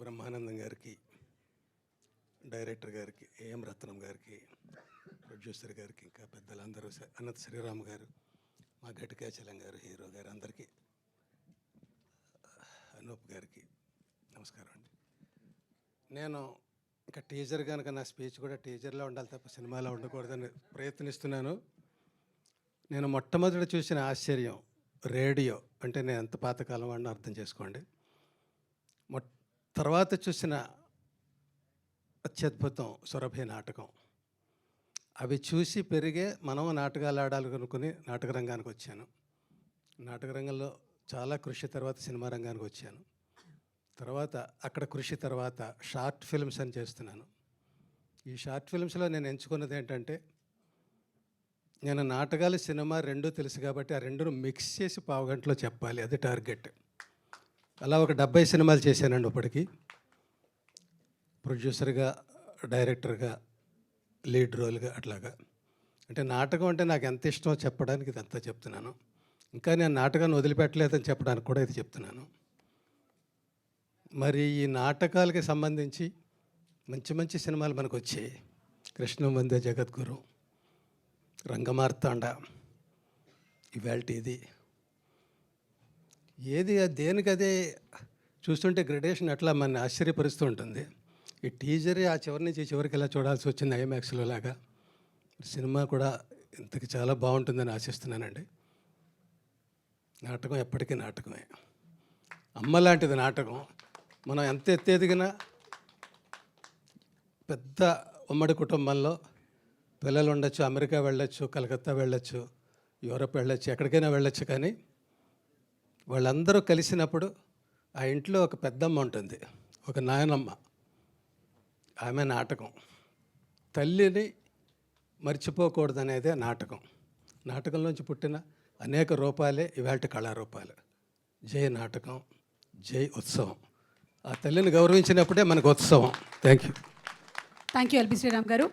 బ్రహ్మానందం గారికి డైరెక్టర్ గారికి ఏఎం రత్నం గారికి ప్రొడ్యూసర్ గారికి ఇంకా పెద్దలందరూ అనంత శ్రీరామ్ గారు మా గట్టికాచలం గారు హీరో గారు అందరికీ అనూప్ గారికి నమస్కారం అండి. నేను ఇంకా టీజర్ కనుక నా స్పీచ్ కూడా టీజర్లో ఉండాలి తప్ప సినిమాలో ఉండకూడదని ప్రయత్నిస్తున్నాను. నేను మొట్టమొదటి చూసిన ఆశ్చర్యం రేడియో అంటే నేను ఎంత పాతకాలం వాడిని అర్థం చేసుకోండి. మొట్ట తర్వాత చూసిన అత్యద్భుతం సురభి నాటకం. అవి చూసి పెరిగే మనం నాటకాలు ఆడాలనుకుని నాటక రంగానికి వచ్చాను. నాటక రంగంలో చాలా కృషి తర్వాత సినిమా రంగానికి వచ్చాను. తర్వాత అక్కడ కృషి తర్వాత షార్ట్ ఫిల్మ్స్ అని చేస్తున్నాను. ఈ షార్ట్ ఫిల్మ్స్లో నేను ఎంచుకున్నది ఏంటంటే నేను నాటకాలు సినిమా రెండూ తెలుసు కాబట్టి ఆ రెండును మిక్స్ చేసి పావు గంటలో చెప్పాలి. అది టార్గెట్. అలా ఒక డెబ్బై సినిమాలు చేశానండి ఇప్పటికి. ప్రొడ్యూసర్గా డైరెక్టర్గా లీడ్ రోల్గా అట్లాగా. అంటే నాటకం అంటే నాకు ఎంత ఇష్టమో చెప్పడానికి ఇదంతా చెప్తున్నాను. ఇంకా నేను నాటకాన్ని వదిలిపెట్టలేదని చెప్పడానికి కూడా ఇది చెప్తున్నాను. మరి ఈ నాటకాలకి సంబంధించి మంచి మంచి సినిమాలు మనకు వచ్చాయి కృష్ణ వందే జగద్గురు రంగమార్తాండ ఇవాళ ఇది ఏది అది చూస్తుంటే గ్రడేషన్ అట్లా మన ఆశ్చర్యపరుస్తూ ఉంటుంది. ఈ టీజరే ఆ చివరి నుంచి చివరికి ఎలా చూడాల్సి వచ్చింది ఐమాక్స్లో లాగా. సినిమా కూడా ఇంతకి చాలా బాగుంటుందని ఆశిస్తున్నానండి. నాటకం ఎప్పటికీ నాటకమే. అమ్మ లాంటిది నాటకం. మనం ఎంత ఎత్తెదిగినా పెద్ద ఉమ్మడి కుటుంబంలో పిల్లలు ఉండొచ్చు అమెరికా వెళ్ళొచ్చు కలకత్తా వెళ్ళొచ్చు యూరప్ వెళ్ళొచ్చు ఎక్కడికైనా వెళ్ళొచ్చు కానీ వాళ్ళందరూ కలిసినప్పుడు ఆ ఇంట్లో ఒక పెద్దమ్మ ఉంటుంది ఒక నాయనమ్మ. ఆమె నాటకం. తల్లిని మర్చిపోకూడదనేదే నాటకం. నాటకంలోంచి పుట్టిన అనేక రూపాలే ఇవాళ కళారూపాలు. జై నాటకం జై ఉత్సవం. ఆ తల్లిని గౌరవించినప్పుడే మనకు ఉత్సవం. Thank you thank you L B Sriram garu.